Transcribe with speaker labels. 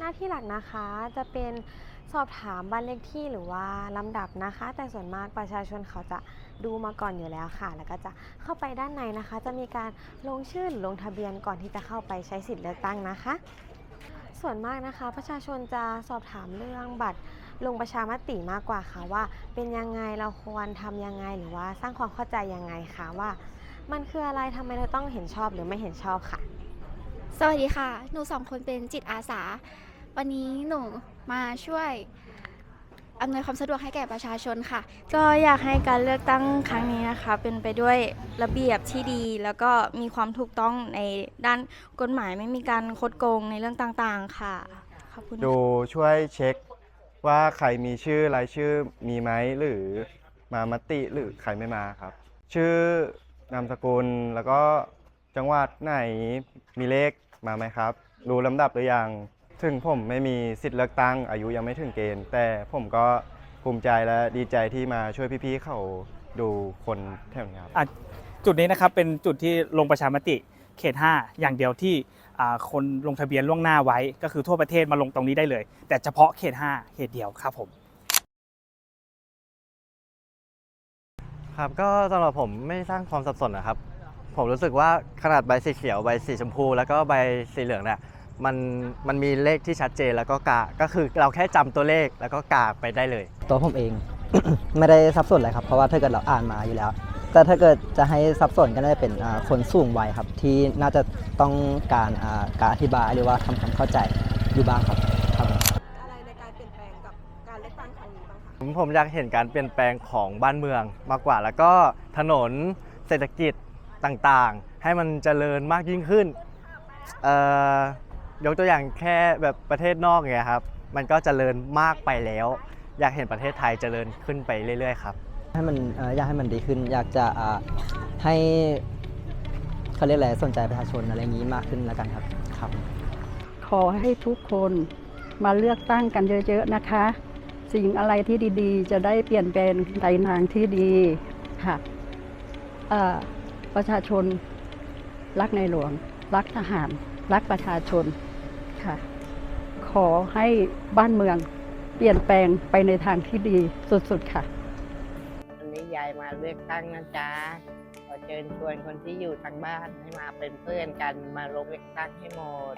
Speaker 1: หน้าที่หลักนะคะจะเป็นสอบถามบ้านเลขที่หรือว่าลำดับนะคะ แต่ส่วนมากประชาชนเขาจะดูมาก่อนอยู่แล้วค่ะ แล้วก็จะเข้าไปด้านในนะคะ จะมีการลงชื่อหรือลงทะเบียนก่อนที่จะเข้าไปใช้สิทธิ์เลือกตั้งนะคะ ส่วนมากนะคะ ประชาชนจะสอบถามเรื่องบัตรลงประชามติมากกว่าค่ะว่า เป็นยังไงเราควรทำยังไงหรือว่าสร้างความเข้าใจยังไงค่ะว่า มันคืออะไรทำไมเราต้องเห็นชอบหรือไม่เห็นชอบค่ะ
Speaker 2: สวัสดีค่ะ หนูสองคนเป็นจิตอาสา วันนี้หนูมาช่วยอำนวยความสะดวกให้แก่ประชาชนค่ะ
Speaker 3: ก็อยากให้การเลือกตั้งครั้งนี้นะคะ เป็นไปด้วยระเบียบที่ดี แล้วก็มีความถูกต้องในด้านกฎหมายไม่มีการคดโกงในเรื่องต่างๆค่ะขอบคุณ
Speaker 4: ดูช่วยเช็คว่าใครมีชื่อรายชื่อมีไหมหรือมามติหรือใครไม่มาครับ ชื่อนามสกุลแล้วก็จังหวัดไหนมีเลขมาไหมครับ รู้ลำดับหรือยัง ถึงผมไม่มีสิทธิ์เลือกตั้งอายุยังไม่ถึงเกณฑ์ แต่ผมก็ภูมิใจและดีใจที่มาช่วยพี่ๆเขาดูคนแถวนี้ครับ
Speaker 5: อะจุดนี้นะครับเป็นจุดที่ลงประชามติเขต 5 อย่างเดียวที่อ่าคนลงทะเบียนล่วงหน้าไว้ ก็คือทั่วประเทศมาลงตรงนี้ได้เลย แต่เฉพาะเขต 5 เขตเดียวครับผม
Speaker 6: ครับก็สำหรับผมไม่สร้างความสับสนนะครับ ผมรู้สึกว่าขนาดใบสีเขียวใบสีชมพู แล้วก็ใบสีเหลืองเนี่ย มันมันมีเลขที่ชัดเจนแล้วก็กาก็คือเราแค่จำตัวเลขแล้วก็กาไปได้เลย
Speaker 7: ตัวผมเอง ไม่ได้สับสนเลยครับ เพราะว่าถ้าเกิดเราอ่านมาอยู่แล้ว แต่ถ้าเกิดจะให้สับสนก็น่าจะเป็นอ่าคนสูงวัยครับ ที่น่าจะต้องการอ่าการอธิบายหรือว่าทำความเข้าใจอยู่บ้างครับครับ
Speaker 8: อะไรในการเปลี่ยนแปลงกับการเลือกตั้งครั้งนี้บ้างคะ
Speaker 6: ผมผมอยากเห็นการเปลี่ยนแปลงของบ้านเมืองมากกว่า แล้วก็ถนนเศรษฐกิจต่างๆ ให้มันเจริญมากยิ่งขึ้นเอ่อ ยกตัวอย่างแค่แบบประเทศนอกเนี่ยครับ มันก็เจริญมากไปแล้ว อยากเห็นประเทศไทยเจริญขึ้นไปเรื่อยๆครับ
Speaker 7: ให้มันเอ่ออยากให้มันดีขึ้น อยากจะอ่าให้เขาเรียกอะไรสนใจประชาชนอะไรอย่างนี้มากขึ้นแล้วกันครับครับ
Speaker 9: ขอให้ทุกคนมาเลือกตั้งกันเยอะๆนะคะ สิ่งอะไรที่ดีๆ จะได้เปลี่ยนแปลงในทางที่ดีค่ะเอ่อประชาชนรักในหลวง รักทหาร รักประชาชน ค่ะ ขอให้บ้านเมืองเปลี่ยนแปลงไปในทางที่ดีสุดๆค่ะ
Speaker 10: วันนี้ยายมาเลือกตั้งนะจ๊ะขอเชิญชวนคนที่อยู่ทางบ้านให้มาเป็นเพื่อนกันมาลงเลือกตั้งให้หมด